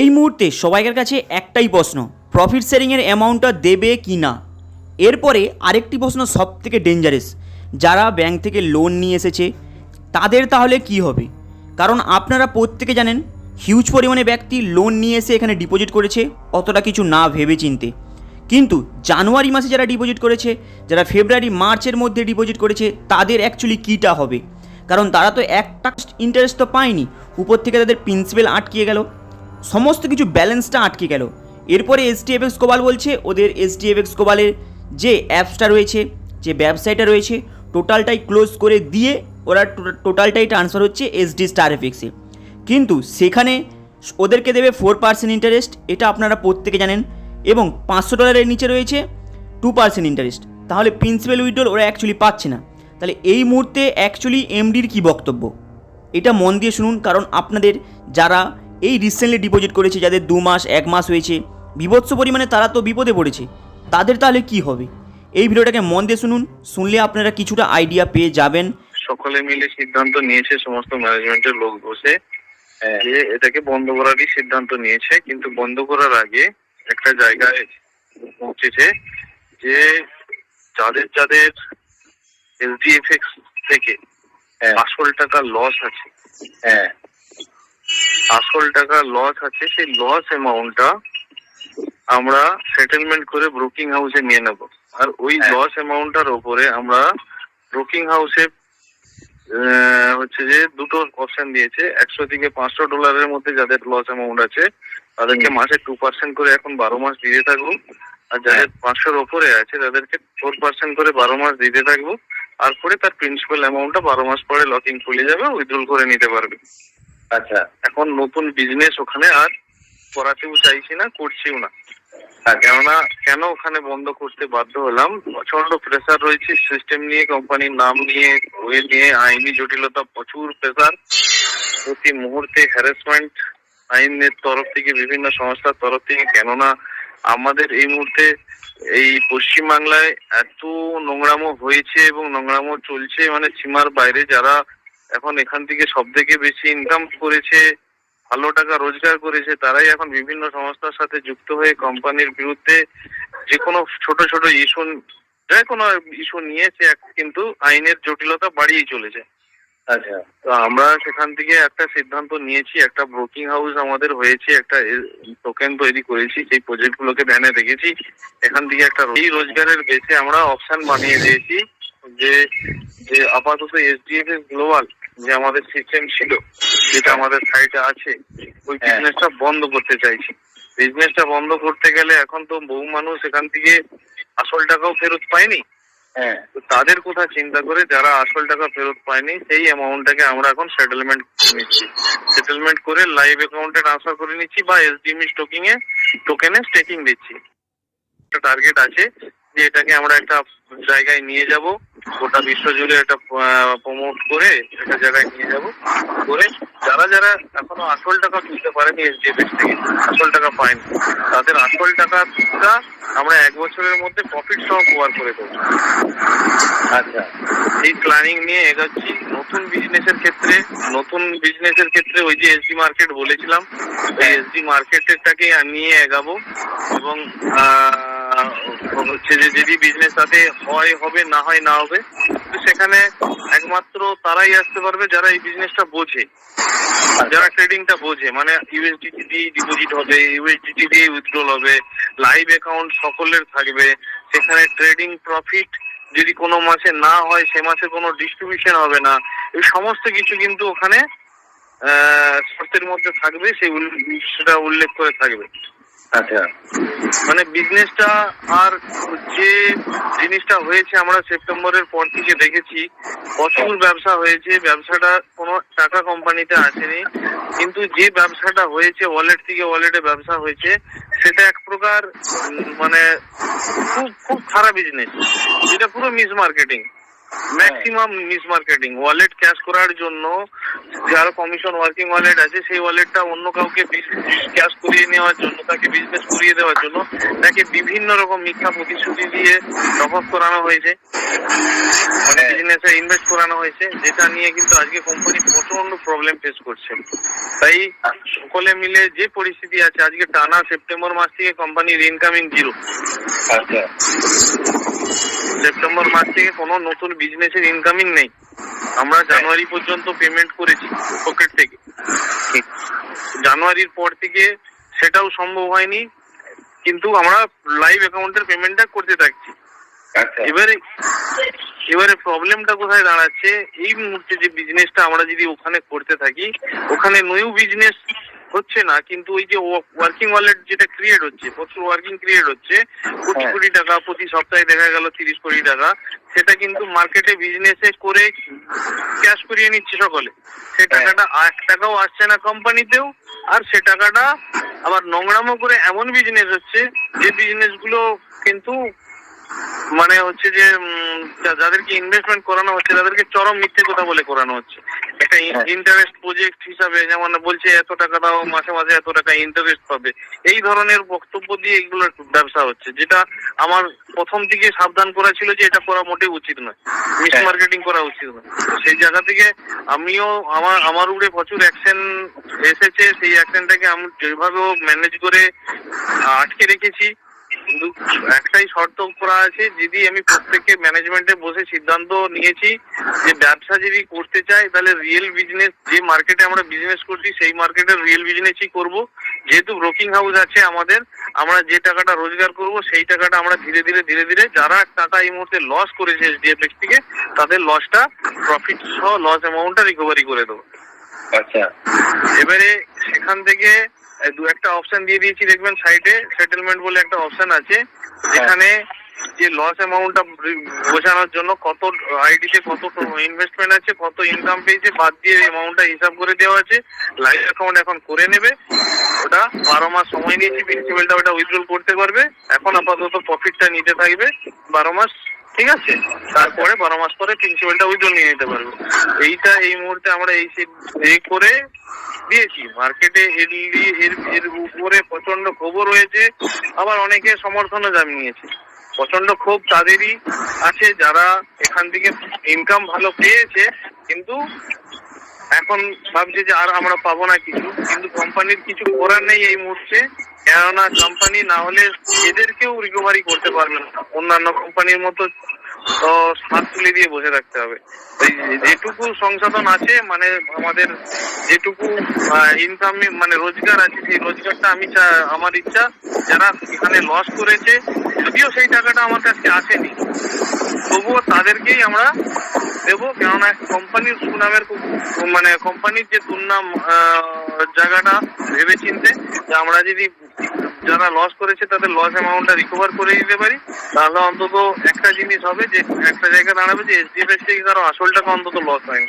এই মুহূর্তে সবাইকার কাছে একটাই প্রশ্ন প্রফিট শেয়ারিংয়ের অ্যামাউন্টটা দেবে কি না? এরপরে আরেকটি প্রশ্ন সব থেকে ডেঞ্জারাস যারা ব্যাংক থেকে লোন নিয়ে এসেছে, তাদের তাহলে কি হবে? কারণ আপনারা প্রত্যেকে জানেন হিউজ পরিমাণে ব্যক্তি লোন নিয়ে এসে এখানে ডিপোজিট করেছে, অতটা কিছু না ভেবে চিনতে কিন্তু জানুয়ারি মাসে যারা ডিপোজিট করেছে, যারা ফেব্রুয়ারি মার্চের মধ্যে ডিপোজিট করেছে, তাদের অ্যাকচুয়ালি কীটা হবে? কারণ তারা তো একটা ইন্টারেস্ট তো পায়নি, উপর থেকে তাদের প্রিন্সিপাল আটকিয়ে গেল। সমস্ত কিছু ব্যালেন্সটা আটকে গেল। এরপরে এস টি এফ কোবাল বলছে, ওদের এস টি এফ এক্স কোবালের যে অ্যাপসটা রয়েছে, যে ব্যবসায়টা রয়েছে টোটালটাই ক্লোজ করে দিয়ে ওরা টোটালটাই ট্রান্সফার হচ্ছে এসডি স্টার এফেক্সে কিন্তু সেখানে ওদেরকে দেবে ফোর পার্সেন্ট ইন্টারেস্ট এটা আপনারা প্রত্যেকে জানেন, এবং পাঁচশো ডলারের নিচে রয়েছে টু পার্সেন্ট ইন্টারেস্ট তাহলে প্রিন্সিপাল উইড্রোল ওরা অ্যাকচুয়ালি পাচ্ছে না। তাহলে এই মুহূর্তে অ্যাকচুয়ালি এমডির কী বক্তব্য? এটা মন দিয়ে শুনুন, কারণ আপনাদের যারা এই রিসেন্টলি ডিপোজিট করেছে যাদের দু মাস এক মাস হয়েছে। বিভৎস পরিমাণে তারা তো বিপদে পড়েছে। তাদের তাহলে কি হবে? এই ভিডিওটাকে মন দিয়ে শুনুন। শুনলে আপনারা কিছুটা আইডিয়া পেয়ে যাবেন। সকলে মিলে সিদ্ধান্ত নিয়েছে সমস্ত ম্যানেজমেন্টের লোক বসে যে এটাকে বন্ধ করারই সিদ্ধান্ত নিয়েছে। কিন্তু বন্ধ করার আগে একটা জায়গায় পৌঁছেছে যে যাদের যাদের এসডিএফএক্স থেকে আসল টাকা লস আছে হ্যাঁ। আসল টাকা লস আছে সেই লস অ্যামাউন্টটা আমরা সেটেলমেন্ট করে ব্রোকিং হাউসে নিয়ে নেব। আর ওই। লস অ্যামাউন্টটার উপরে আমরা ব্রোকিং হাউসে হচ্ছে যে দুটো অপশন দিয়েছে। একশো থেকে পাঁচশো ডলারের মধ্যে যাদের লস অ্যামাউন্ট আছে তাদেরকে মাসে টু পার্সেন্ট করে এখন বারো মাস দিতে থাকব আর যাদের হ্যাঁ। পাঁচশোর ওপরে আছে তাদেরকে ফোর পার্সেন্ট করে বারো মাস দিতে থাকব। আর পরে তার প্রিন্সিপাল অ্যামাউন্টটা বারো মাস পরে লকিং খুলে যাবে উইথড্রল করে নিতে পারবে। আচ্ছা এখন নতুন বিজনেস ওখানে আর করাতেও চাইছি না, করছিও না। কেননা, কেন ওখানে বন্ধ করতে বাধ্য হলাম? প্রচণ্ড প্রেসার রয়েছে সিস্টেম নিয়ে কোম্পানির নাম নিয়ে ওয়ে নিয়ে, আইনি জটিলতা, প্রচুর প্রেসার প্রতি মুহূর্তে হ্যারাসমেন্ট আইনের তরফ থেকে, বিভিন্ন সংস্থার তরফ থেকে, কেননা আমাদের এই মুহূর্তে এই পশ্চিমবাংলায় এত নোংরামো হয়েছে এবং নোংরামো চলছে মানে সীমার বাইরে যারা এখন এখান থেকে সব থেকে বেশি ইনকাম করেছে ভালো টাকা রোজগার করেছে তারাই এখন বিভিন্ন সংস্থার সাথে যুক্ত হয়ে কোম্পানির বিরুদ্ধে যে কোনো ছোট ছোট ইস্যু যে কোনো ইস্যু নিয়েছে কিন্তু আইনের জটিলতা বাড়িয়ে চলেছে। আচ্ছা। তো আমরা সেখান থেকে একটা সিদ্ধান্ত নিয়েছি একটা ব্রোকিং হাউস আমাদের হয়েছে একটা টোকেন তৈরি করেছি সেই প্রজেক্ট গুলোকে ধ্যানে রেখেছি। এখান থেকে একটা এই রোজগারের বেসে আমরা অপশন বানিয়ে দিয়েছি যে যে আপাতত এসডিএফএস গ্লোবাল যে আমাদের সিস্টেম ছিল যেটা আমাদের সাইটে আছে ওই হ্যাঁ। বিজনেসটা বন্ধ করতে চাইছি। বিজনেসটা বন্ধ করতে গেলে এখন তো বহু মানুষ এখান থেকে আসল টাকাও ফেরত পায়নি। হ্যাঁ। তাদের কথা চিন্তা করে যারা আসল টাকা ফেরত পায়নি সেই অ্যামাউন্টটাকে আমরা এখন সেটেলমেন্ট নিচ্ছি। সেটেলমেন্ট করে লাইভ অ্যাকাউন্টে ট্রান্সফার করে নিচ্ছি বা এসডিএমই স্টকিং এ টোকেনে স্টেকিং দিচ্ছি। একটা টার্গেট আছে যে এটাকে আমরা একটা জায়গায় নিয়ে যাব। গোটা বিশ্ব জুড়ে এটা প্রমোট করে একটা জায়গায় নিয়ে যাব। করে যারা যারা এখনও আসল টাকা তুলতে পারেনি এসডিএফএস থেকে আসল টাকা পায়নি তাদের আসল টাকাটা আমরা এক বছরের মধ্যে প্রফিট সহ কভার করে দেবো। আচ্ছা এই প্ল্যানিং নিয়ে এগোচ্ছি। নতুন বিজনেসের ক্ষেত্রে নতুন বিজনেসের ক্ষেত্রে ওই যে এসডি মার্কেট বলেছিলাম ওই এসডি মার্কেটটাকে নিয়ে এগাবো এবং আহ, হচ্ছে যে যদি বিজনেস তাতে হয়, হবে, না হয়, না হবে, তো সেখানে একমাত্র তারাই আসতে পারবে যারা এই বিজনেসটা বোঝে। যারা ট্রেডিংটা বোঝে মানে ইউএসডিটি দিয়ে ডিপোজিট হবে ইউএসডিটি দিয়ে উইথড্রল হবে লাইভ অ্যাকাউন্ট সকলের থাকবে, সেখানে ট্রেডিং প্রফিট যদি কোনো মাসে না হয়, সে মাসে কোনো ডিস্ট্রিবিউশন হবে না, এই সমস্ত কিছু কিন্তু ওখানে শর্তের মধ্যে থাকবে, সেই সেটা উল্লেখ করে থাকবে। আচ্ছা। মানে বিজনেসটা আর যে জিনিসটা হয়েছে, আমরা সেপ্টেম্বরের পর থেকে দেখেছি, প্রচুর ব্যবসা হয়েছে। ব্যবসাটা কোনো টাকা কোম্পানিতে আসেনি। কিন্তু যে ব্যবসাটা হয়েছে ওয়ালেট থেকে ওয়ালেটে ব্যবসা হয়েছে, সেটা এক প্রকার মানে খুব খুব খারাপ বিজনেস যেটা পুরো miss marketing maximum miss marketing wallet cash করার জন্য যার কমিশন ওয়ার্কিং ওয়ালেট আছে সেই ওয়ালেটটা অন্য কাউকে ক্যাশ করিয়ে নেওয়ার জন্য তাকে বিজনেস করিয়ে দেওয়ার জন্য তাকে বিভিন্ন রকম মিথ্যা প্রতিশ্রুতি দিয়ে টপ করানো হয়েছে। মানে। বিজনেসে ইনভেস্ট করানো হয়েছে যেটা নিয়ে কিন্তু আজকে কোম্পানি প্রচণ্ড প্রবলেম ফেস করছে। তাই সকলে মিলে যে পরিস্থিতি আছে আজকে টানা সেপ্টেম্বর মাস থেকে কোম্পানির ইনকামিং জিরো আচ্ছা। সেপ্টেম্বর মাস থেকে কোনো নতুন বিজনেসের ইনকামিং নেই। আমরা জানুয়ারি পর্যন্ত পেমেন্ট করেছি পকেট থেকে। জানুয়ারির পর থেকে সেটাও সম্ভব হয়নি কিন্তু আমরা লাইভ অ্যাকাউন্টের পেমেন্টটা করতে থাকছি। আচ্ছা। এবারে এবারে প্রবলেমটা কোথায় দাঁড়াচ্ছে? এই মুহূর্তে যে বিজনেসটা আমরা যদি ওখানে করতে থাকি ওখানে নিউ বিজনেস হচ্ছে না কিন্তু ওই যে ওয়ার্কিং ওয়ালেট যেটা ক্রিয়েট হচ্ছে প্রচুর ওয়ার্কিং ক্রিয়েট হচ্ছে কোটি হ্যাঁ। কোটি টাকা প্রতি সপ্তাহে দেখা গেল তিরিশ কোটি টাকা সেটা কিন্তু মার্কেটে বিজনেসে করে ক্যাশ করিয়ে নিচ্ছে সকলে সে হ্যাঁ। টাকাটা এক টাকাও আসছে না কোম্পানিতেও আর সে টাকাটা আবার নোংরামো করে এমন বিজনেস হচ্ছে যে বিজনেসগুলো কিন্তু মানে হচ্ছে যে যাদেরকে ইনভেস্টমেন্ট করানো হচ্ছে তাদেরকে চরম মিথ্যে কথা বলে করানো হচ্ছে একটা হ্যাঁ। ইন্টারেস্ট প্রজেক্ট হিসাবে যেমন বলছে এত টাকা দাও মাসে মাসে এত টাকা ইন্টারেস্ট পাবে এই ধরনের বক্তব্য দিয়ে এগুলো ব্যবসা হচ্ছে যেটা আমার প্রথম থেকে সাবধান করা ছিল যে এটা করা মোটেই উচিত নয় মিস হ্যাঁ। মার্কেটিং করা উচিত নয় সেই জায়গা থেকে আমিও আমার আমার উপরে প্রচুর অ্যাকশন এসেছে সেই অ্যাকশনটাকে আমি যেভাবেও ম্যানেজ করে আটকে রেখেছি কিন্তু একটাই শর্ত করা আছে যদি আমি প্রত্যেককে ম্যানেজমেন্টে বসে সিদ্ধান্ত নিয়েছি যে ব্যবসা যদি করতে চাই তাহলে রিয়েল বিজনেস যে মার্কেটে আমরা বিজনেস করছি সেই মার্কেটের রিয়েল বিজনেসই করব। যেহেতু ব্রোকিং হাউস আছে আমাদের আমরা যে টাকাটা রোজগার করব সেই টাকাটা আমরা ধীরে ধীরে ধীরে ধীরে যারা টাকা এই মুহূর্তে লস করেছে এসডিএফএক্স থেকে তাদের লসটা প্রফিট সহ লস অ্যামাউন্টটা রিকভারি করে দেবো। আচ্ছা। এবারে সেখান থেকে দু একটা অপশন দিয়ে দিয়েছি দেখবেন সাইডে সেটেলমেন্ট বলে একটা অপশন আছে যেখানে যে লস অ্যামাউন্টটা বোঝানোর জন্য কত আইডিতে কত ইনভেস্টমেন্ট আছে কত ইনকাম পেয়েছে বাদ দিয়ে অ্যামাউন্টটা হিসাব করে দেওয়া আছে লাইভ অ্যাকাউন্ট এখন করে নেবে। ওটা বারো মাস সময় নিয়েছি প্রিন্সিপালটা ওটা উইথড্রল করতে পারবে। এখন আপাতত প্রফিটটা নিতে থাকবে বারো মাস ঠিক আছে? তারপরে বারো মাস পরে প্রিন্সিপালটা উইথড্রল নিয়ে নিতে পারবে। এইটা এই মুহূর্তে আমরা এই সে- এই করে দিয়েছি। মার্কেটে এর এর এর উপরে প্রচণ্ড খবর রয়েছে। আবার অনেকে সমর্থনও জানিয়েছে। প্রচণ্ড ক্ষোভ তাদেরই আছে যারা এখান থেকে ইনকাম ভালো পেয়েছে, কিন্তু এখন ভাবছে যে আর আমরা পাবো না কিছু। কিন্তু কোম্পানির কিছু করার নেই এই মুহূর্তে। কেননা কোম্পানি না হলে এদেরকেও রিকভারি করতে পারবে না। অন্যান্য কোম্পানির মতো তো হাত তুলে দিয়ে বসে থাকতে হবে। যেটুকু আছে মানে আমাদের যেটুকু ইনকাম মানে রোজগার আছে, সেই রোজগারটা আমি আমার ইচ্ছা, যারা এখানে লস করেছে, যদিও সেই টাকাটা আমার কাছে আসেনি, তবুও তাদেরকেই আমরা দেবো। কেননা কোম্পানির সুনামের মানে কোম্পানির যে দুর্নাম জায়গাটা ভেবে চিনতে যে আমরা যদি যারা লস করেছে তাদের লস অ্যামাউন্টটা রিকভার করে দিতে পারি। তাহলে অন্তত একটা জিনিস হবে যে, একটা জায়গায় দাঁড়াবে যে এসডিএফএস থেকে কারও আসলটাকে অন্তত লস হয়নি।